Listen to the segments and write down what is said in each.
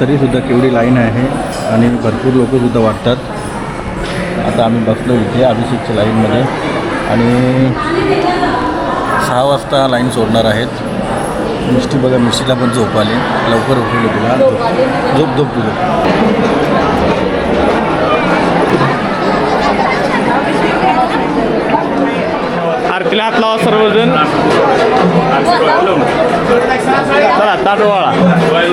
तरीसुद्धा केवढी लाईन आहे आणि भरपूर लोकंसुद्धा वाटतात. आता आम्ही बसलो इथे अभिषेकच्या लाईनमध्ये आणि सहा वाजता लाईन सोडणार आहेत. मिष्टी बघा मिष्टीला पण झोप आली. लवकर उठवलं तुला. झोप झोप तुझं आरतीला हात लावा सर्वजण. चला ताटवाळा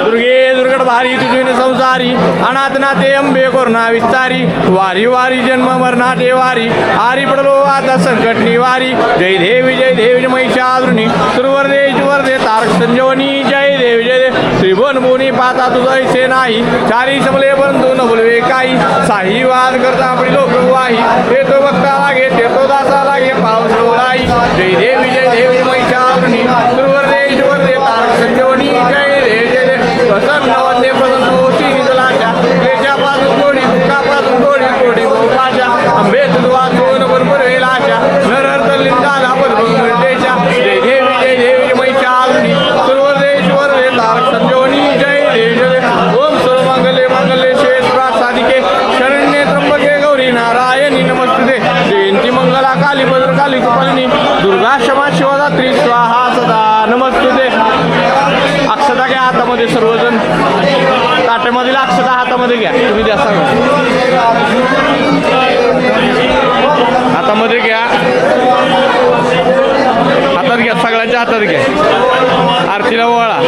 दुर्गे! दुर्गड भारी तुझे संसारी अनाथ नाते अंबे कोरणा विस्तारी वारी वारी जन्म मरणा देवारी आरी पडलो आता संकट निवारी. जय देवी जय देवी महिषादृणी सुरवर दे दे तारक संजीवनी जय देवी जय देव. त्रिभुवन भुवनी पाता तुझं ऐसे नाही. चारी समले परंतु न बोलवे काही. साही वाद करता आपली लोक वाही. येतो भक्ता लागे ते तो दासा लागे पाऊस डोलाई जय देवी जय देवी महिषादृणी सुरवर भद्र काली दुर्गा क्षमा शिवदात्री स्वाहा सदा. नमस्ते अक्षता घ्या हातामध्ये सर्वजण. ताट्यामधील अक्षता हातामध्ये घ्या. तुम्ही द्या सगळं हातामध्ये घ्या. हातात घ्या. सगळ्यांच्या हातात घ्या. आरतीला वळा.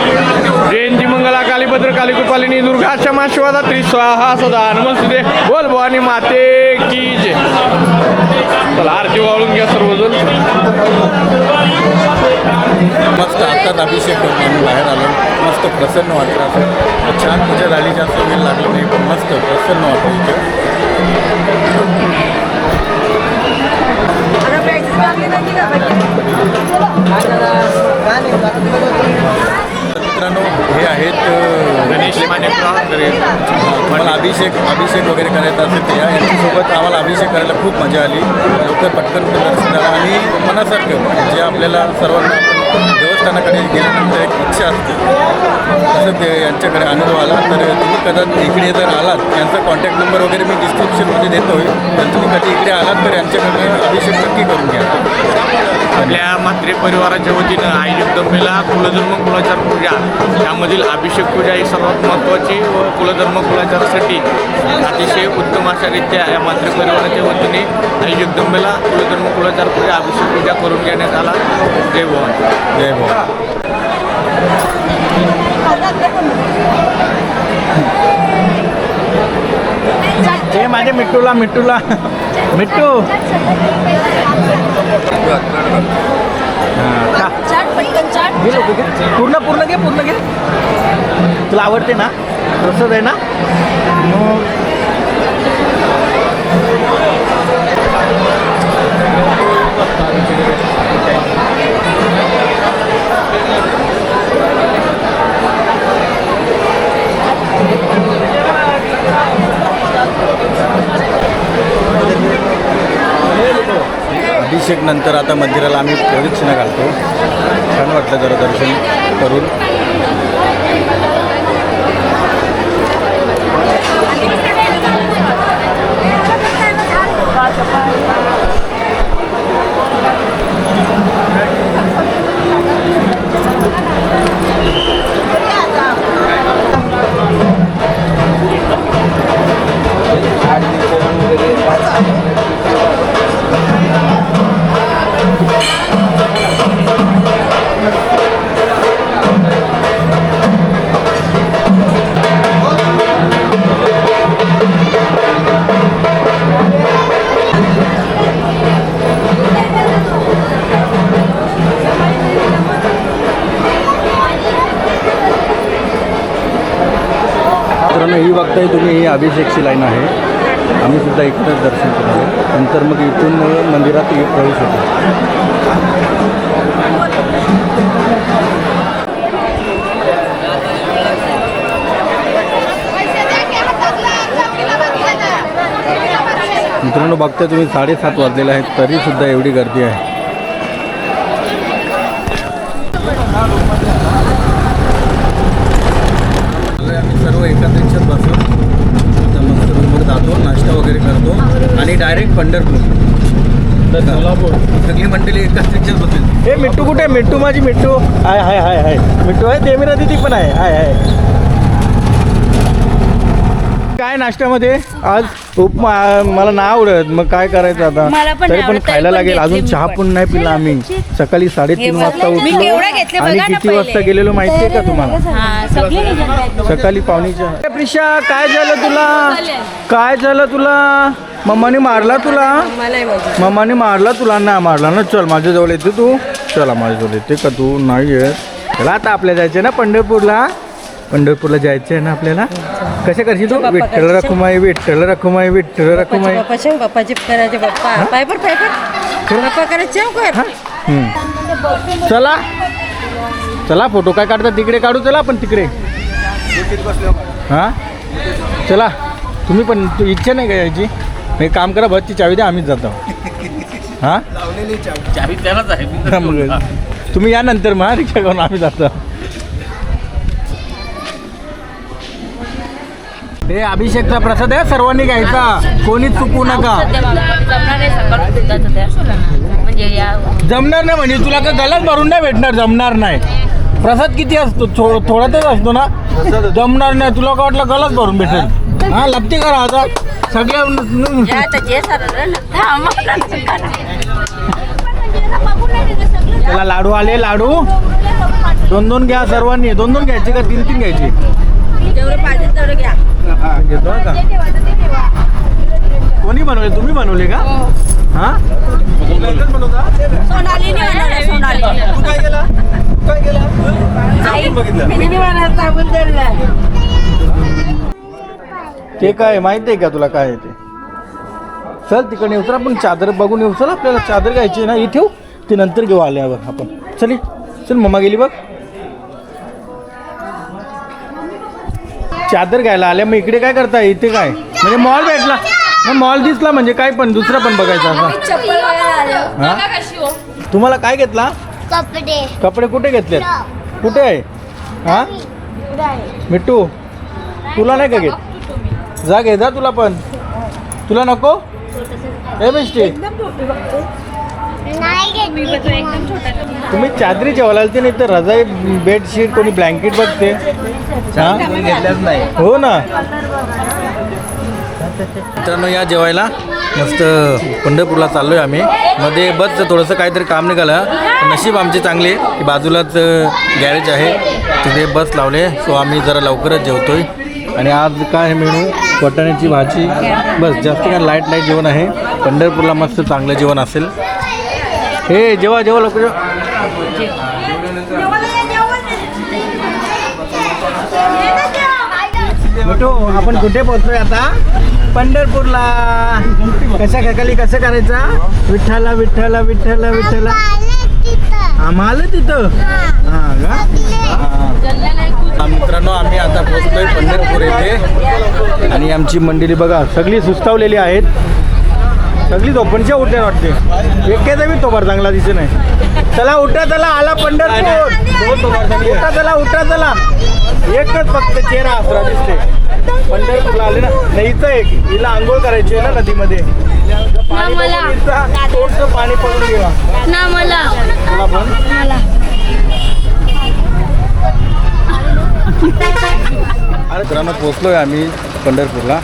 जयंती मंगला कालीभद्र काली कृपालिनी दुर्गा क्षमा शिवदात्री स्वाहा सदा. नमस्ते बोल भवानी माते. की जय चला आरती वाळून घ्या सर्वजण. मस्त आत्ताच अभिषेक करून आम्ही बाहेर आलो. मस्त प्रसन्न वाटलं असं. छान पूजा झाली जास्त वेळ लागला नाही पण मस्त प्रसन्न वाटलं इथं. मित्रांनो हे आहेत गणेश मान्यप्राव मला अभिषेक अभिषेक वगैरे करायचा असेल तर या यांच्यासोबत आम्हाला अभिषेक करायला खूप मजा आली. लवकर पटकन आणि मनासारखं जे आपल्याला सर्वांना देवस्थानाकडे गेल्यानंतर एक इच्छा असते. तसं ते यांच्याकडे अनुभव आला. तर तुम्ही कदाचित इकडे जर आलात यांचा कॉन्टॅक्ट नंबर वगैरे मी डिस्क्रिप्शनमध्ये देतोय. तर तुम्ही कधी इकडे आलात तर यांच्याकडे अभिषेक नक्की करून घ्या. आपल्या मात्रे परिवाराच्या वतीनं आई जगदंबेला कुलधर्म कुलाचार पूजा. यामधील अभिषेक पूजा ही सर्वात महत्त्वाची व कुलधर्म कुलाचारासाठी अतिशय उत्तम अशा रीत्या या मात्रे परिवाराच्या वतीने आई जगदंबेला कुलधर्म कुलाचार पूजा अभिषेक पूजा करून घेण्यात आला. जय भवानी. जय भवानी. हे माझ्या मिट्टूला मिट्टूला मिट्टू पूर्ण पूर्ण घे पूर्ण घे. तुला आवडते ना? तसंच आहे ना? मग अभिषेक नंतर आता मंदिराला आम्ही प्रदक्षिणा घालतो. छान वाटलं जरा दर्शन करून. ही बघताय तुम्ही ही अभिषेकची लाईन आहे. आम्ही सुद्धा इकडंच दर्शन करतो नंतर मग इथून मंदिरात प्रवेश होतो. मित्रांनो बघताय तुम्ही साडेसात वाजलेले आहेत तरीसुद्धा एवढी गर्दी आहे. डायरेक्ट पंढरपूर. सोलापूर. सगळी मंडळी एकाच रिक्षात बसेल हे मिट्टू कुठे? आहे? मिट्टू माझी मिट्टू. हाय हाय हाय हाय. मिट्टू आहे? देमिरा दिदी पण आहे. हाय हाय. काय नाश्त्यामध्ये? आज उपमा मला नाही आवडत. मग काय करायचं मला आता पण तरी नाही पण आवडत, खायला तरी पण लागेल. घेतली अजून मी चहा पण. पण नाही पिला आम्ही. सकाळी साडेतीन हे वाजता बघा, मी उठलो. केवढं घेतले आणि बघा ना किती पहिले. वाजता गेलेलो माहितीये का तुम्हाला? हा सगळे. सकाळी पावणीच्या. ए, प्रिशा काय झालं तुला? काय झालं तुला? मम्माने मारला तुला? मम्माने मारला तुला? नाही मारला ना. चल माझ्याजवळ येते तू. चला माझ्याजवळ येते का तू? नाही येत. चला आता आपल्याला जायचं ना पंढरपूरला. पंढरपूरला जायचं आहे ना आपल्याला? कशा करशील तू? विठ्ठल रखुमाई विठ्ठल रखुमाई विठ्ठल रखुमाई. करायचे बाप्पा पायपर पायपर बाप्पा करायचे कर हम्म. चला. चला फोटो काय काढतात? तिकडे काढू चला आपण तिकडे. हां? चला. तुम्ही पण तू इच्छा नाही का यायची? एक काम करा बसची चावी द्या आम्हीच जातो. हां? चावी. त्यालाच आहे मग तुम्ही या नंतर मग हा, रिक्षा करून आम्ही जातो. हे अभिषेकचा प्रसाद आहे सर्वांनी घ्यायचा. कोणीच चुकू नका. जमणार नाही सकाळ दुधाचं त्या. म्हणजे या जमणार नाही म्हणजे तुला का गलाच भरून नाही भेटणार जमणार नाही. प्रसाद किती असतो? थो थोडाच असतो ना? जमणार नाही तुला का वाटलं गलाच भरून भेटेल? हा लपते करा आता. सगळ्या. त्याला लाडू आले लाडू. दोन दोन घ्या सर्वांनी. दोन दोन घ्यायचे का? तीन तीन घ्यायचे? घेतो का कोणी बनवले? तुम्ही बनवले का? हा. सोनाली सोनाली तू काय केला? तू काय केला? बघितलं. ते काय माहीत आहे का तुला काय आहे ते? चल तिकडे येऊ चल आपण चादर बघून येऊ. चल आपल्याला चादर घ्यायची आहे ना इथे ती नंतर घेऊ आल्यावर आपण. चल. चल मम्मा गेली बघ. चादर घ्यायला आल्या मग इकडे काय करताय? इथे काय? म्हणजे मॉल भेटला. मग मॉल दिसला म्हणजे काय पण दुसरा पण बघायचा असा. हा? तुम्हाला काय घेतला? कपडे. कपडे कुठे घेतले कुठे आहे? हा? मिट्टू तुला नाही का घेत? जा घे जा तुला पण. तुला नको? ए घेतली तुम्ही चादरी जेवायला आलते नाही तर रजाई बेडशीट कोणी ब्लँकेट बघते. हा? घेतल्याच नाही. हो ना. मित्रांनो या जेवायला मस्त पंढरपूरला चाललो आहे आम्ही. मध्ये बस थोडंसं काहीतरी काम निघालं. नशीब आमचे चांगले की बाजूलाच गॅरेज आहे. तिथे बस लावले सो आम्ही जरा लवकरच जेवतोय. आणि आज काय मेनू? वाटाण्याची भाजी. बस जास्त काय लाइट लाइट जेवण आहे. पंढरपूरला मस्त चांगलं जेवण असेल. हे जेव्हा जेव्हा लवकर. मिठू आपण कुठे पोहोचलोय आता? पंढरपूरला. कशा काकाली कसं करायचा? विठ्ठला विठ्ठला विठ्ठला विठ्ठला आम्हाला तिथं. हा. का? मित्रांनो आम्ही आता पोहोचतोय पंढरपूर येथे. आणि आमची मंडळी बघा सगळी सुस्तावलेली आहेत. सगळी झोपणच्या उठल्या वाटते. एकेचा बी तोबार चांगला दिसे नाही. चला उठा चला आला पंढरपूर. उठा चला उठा चला. एकच फक्त चेहरा आसरा दिसते पंढरपूरला आले ना नाहीच एक हिला आंघोळ करायची आहे ना नदीमध्ये. पाणी पडून घेवा ना मला. तुला अरे मित्रांनो पोचलो आहे आम्ही पंढरपूरला.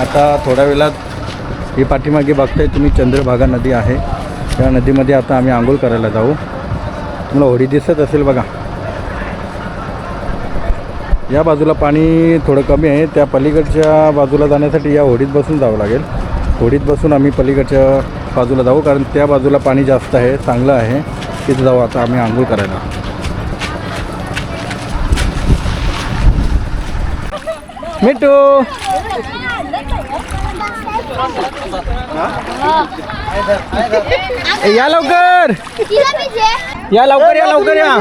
आता थोड्या वेळात ही पाठीमागे बघताय तुम्ही चंद्रभागा नदी आहे. त्या नदीमध्ये आता आम्ही आंघोळ करायला जाऊ. तुम्हाला होडी दिसत असेल बघा. या बाजूला पाणी थोडं कमी आहे. त्या पलीकडच्या बाजूला जाण्यासाठी या होडीत बसून जावं लागेल. होडीत बसून आम्ही पलीकडच्या बाजूला जाऊ कारण त्या बाजूला पाणी जास्त आहे चांगलं आहे. तिथं जाऊ आता आम्ही आंघोळ करायला. मिठू या लवकर. या लवकर या लवकर या.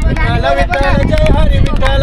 विठ्ठल विठ्ठल जय हरी विठ्ठल.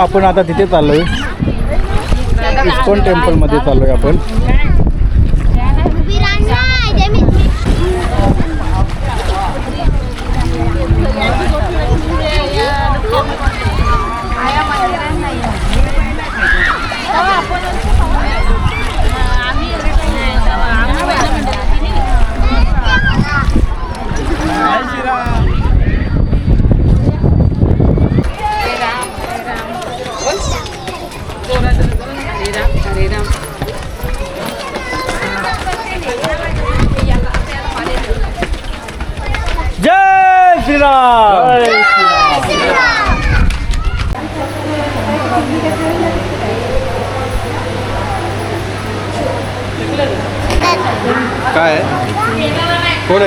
आपण आता तिथे चाललोय. इस्कॉन टेम्पलमध्ये चाललोय आपण.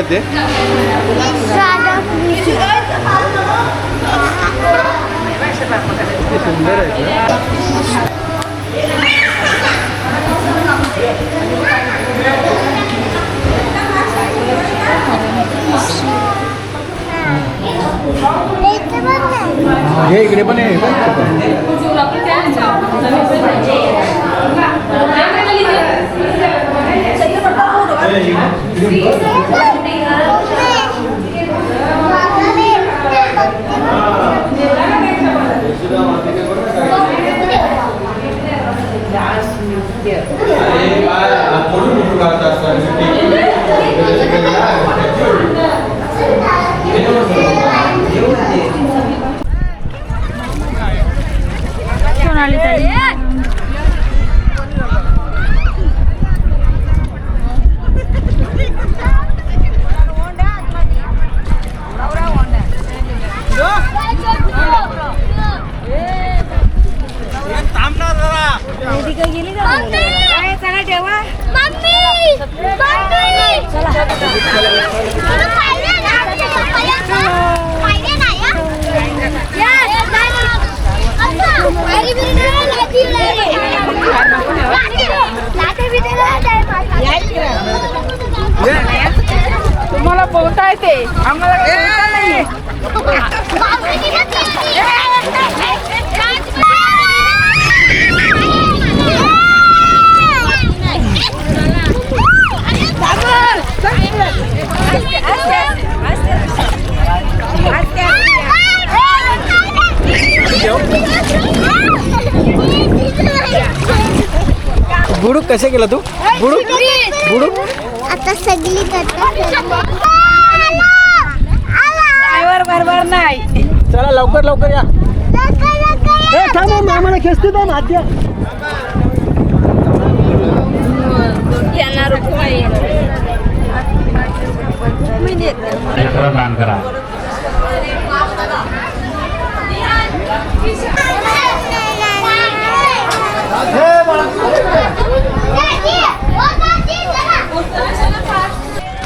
कोण आहे ते सुंदर आहे हे इकडे पण आहे They are a political contract for executing the jury. तुम्हाला पोहता येते. आम्हाला बुडूक कसे केला तू? बुडूक बुडूक आता सगळी ड्रायव्हर बरोबर नाही. चला लवकर लवकर या. त्यांना रुखवाई दान करा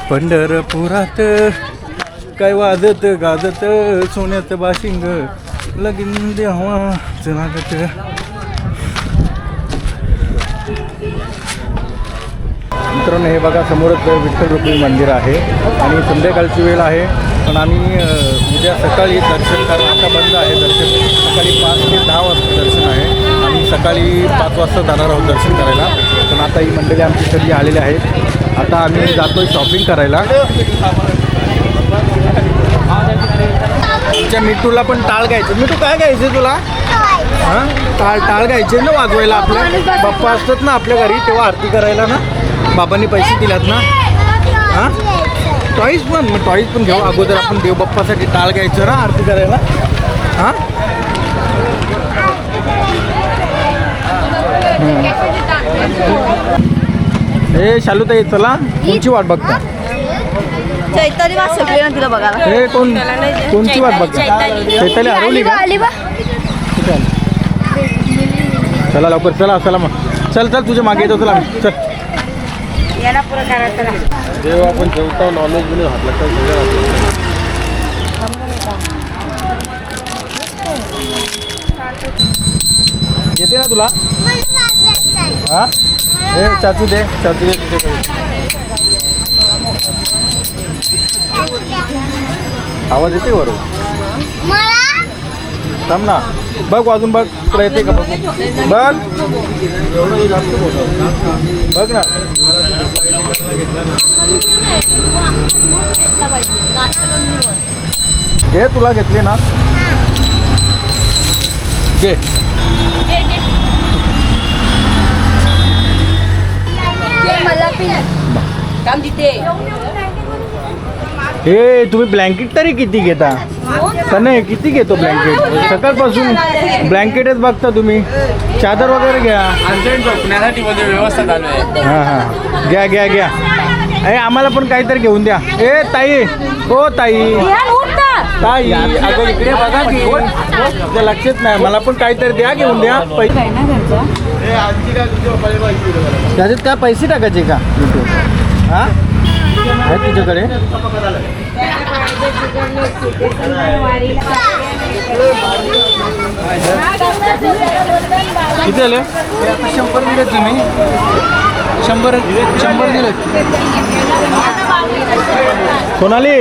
पंढरपुरात काय वाजत गाजत सोन्यात बाशिंग लगीन देवा लागत मित्रांनो हे बघा समोरच विठ्ठल रुक्मिणी मंदिर आहे आणि संध्याकाळची वेळ आहे. पण आम्ही उद्या सकाळी दर्शन कारण आता बंद आहे. दर्शन सकाळी पाच ते दहा वाजता दर्शन आहे. आणि सकाळी पाच वाजता जाणार आहोत दर्शन करायला. पण आता ही मंडळी आमची सगळी आलेली आहेत. आता आम्ही जातो शॉपिंग करायला. आमच्या मिठूला पण टाळ घ्यायचं. मिठू काय घ्यायचं तुला? हां? टाळ टाळ घ्यायचे ना वाजवायला आपल्या? बाप्पा असतात ना आपल्या घरी तेव्हा आरती करायला ना? बाबांनी पैसे दिलात ना? हां? टॉईस पण मग टॉईस पण घेऊ. अगोदर आपण देव बाप्पासाठी टाळ घ्यायचं ना आरती करायला. हां? ए शालूताई चला. कोणची वाट बघता? चैताली वाज सगळी ना तिला बघायला. हे कोण कोणची वाट बघता? चैताली हरवली का? चला. लवकर चला चला मग. चल चल तुझ्या मागे येतो चला. जेव्हा आपण जेवतो नॉनव्हेजमध्ये हात लागतात सगळं हात लागतात. येते ना तुला? हा? हे चाचू दे चाचू दे तुझ्याकडे. आवाज येते बरोबर थांब ना. बघ वाजून बघ तुला येते का बघ. बघ. बघ ना. घे तुला घेतली ना. घे. हे तुम्ही ब्लँकेट तरी किती घेता? का नाही किती घेतो ब्लँकेट सकाळपासून ब्लँकेटच बघता तुम्ही. चादर वगैरे घ्या. झोपण्यासाठी म्हणजे व्यवस्था चालू आहे. हां हां. घ्या घ्या घ्या. अरे आम्हाला पण काहीतरी घेऊन द्या. ए ताई. हो ताई. ताई. अगं इकडे बघा की. तुझं लक्षच नाही. मला पण काहीतरी द्या घेऊन द्या. पैसे त्याच्यात काय पैसे टाकायचे का? हा? आहे तुझ्याकडे? किती आले? आता शंभर दिले तुम्ही. शंभर शंभर दिले सोनाली?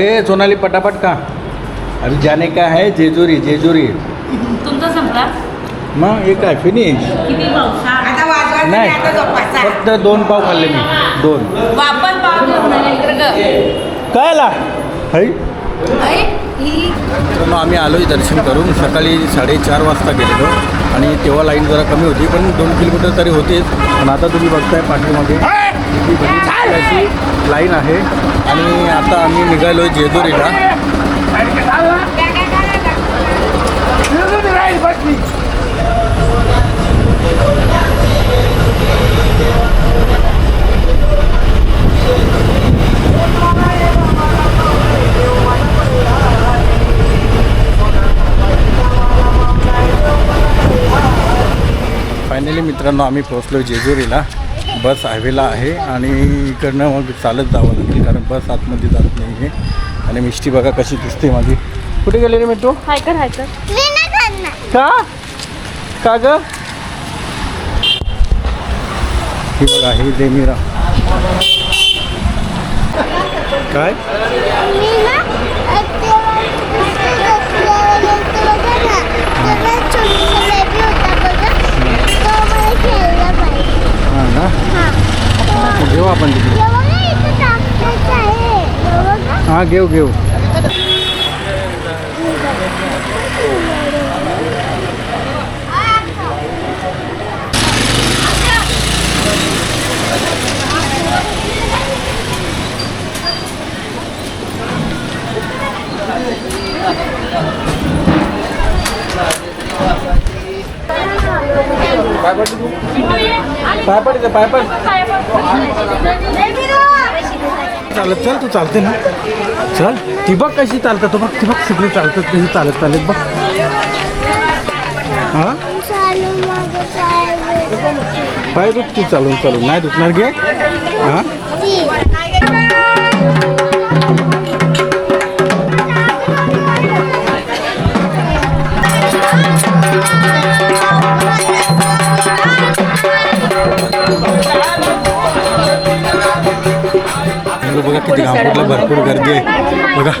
ए सोनाली पटापट का? अभी जाने का है जेजुरी जेजुरी. तुमचा संपला? मग एक आहे फिनिश किती पाऊस? नाही. फक्त दोन पाव खाल्ले मी. दोन. वापस पाव घेऊन आला इकडे ग. काय आला हई आई, ही मित्रांनो आम्ही आलोय दर्शन करून. सकाळी साडेचार वाजता गेलेलो. आणि तेव्हा लाईन जरा कमी होती पण दोन किलोमीटर तरी होतीच पण आता तुम्ही बघताय पाठीमागे. किती भली अशी लाईन आहे. आणि आता आम्ही निघालोय जेजुरीला. फायनली मित्रांनो आम्ही पोहोचलो जेजुरीला. बस हायवेला आहे आणि इकडनं मग चालत जावं लागेल कारण बस आतमध्ये जात नाही आहे. आणि मिष्टी बघा कशी दिसते माझी. कुठे गेले रे मिठू हाय कर हाय कर का? का ग? ही बघा ही देमिरा काय? हां ना? हा. घेऊ आपण बघा हां घेऊ घेऊ. पाय पडायचं पाय पड चालत चल तू चालते ना. चल ती बघ कशी चालतात तू बघ ती बघ सगळी चालतात कशी चालत चालत बघ. हां? पाय दुख तू चालून चालून. नाही दुखणार घे हां? बघा किती घामफुटला भरपूर गर्दी आहे. बघा.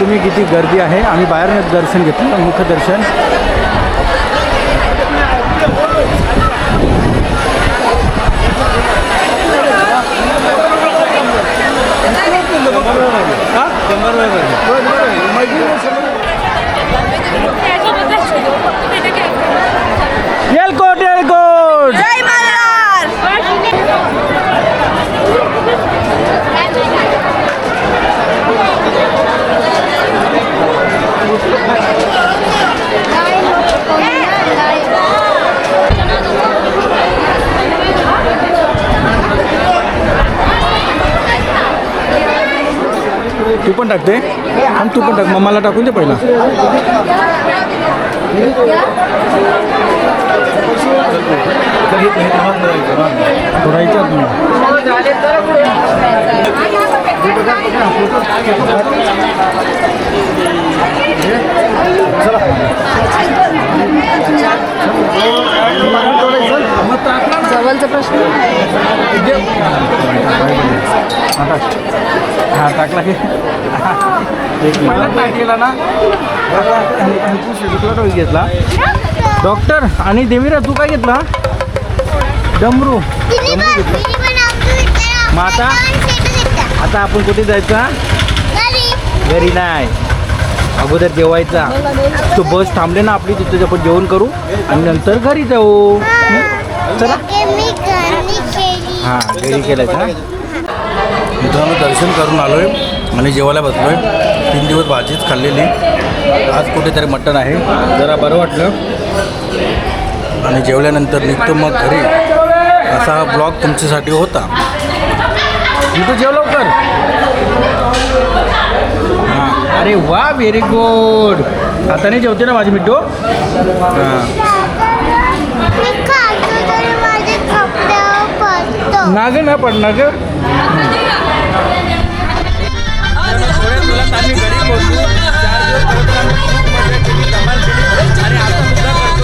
तुम्ही किती गर्दी आहे? आम्ही बाहेर दर्शन घेतलं मुख्य दर्शन. टाकते. आणि तू पण टाक. मम्माला टाकून दे पहिला. थोडा जवळचा प्रश्न? हा टाकला की. टाकलेला ना? तुला घेतला. डॉक्टर आणि देवीरा तू काय घेतला? डमरू. आमचं मग आता? आता आपण कुठे जायचा घरी. नाही. अगोदर जेवायचा. तू बस थांबले ना आपली तिथे आपण जेवण करू. आणि नंतर घरी जाऊ. चला. हां घरी केलं का मित्रांनो दर्शन करून आलो आहे आणि जेवायला बसलो आहे तीन दिवस भाजीच खाल्लेली. आज कुठेतरी मटण आहे. जरा बरं वाटलं. आणि जेवल्यानंतर निघतो मग घरी. असा हा ब्लॉग तुमच्यासाठी होता. मी तू जेव लवकर. हां. अरे वा व्हेरी गुड आता नाही जेवते ना माझी मिठू? हां.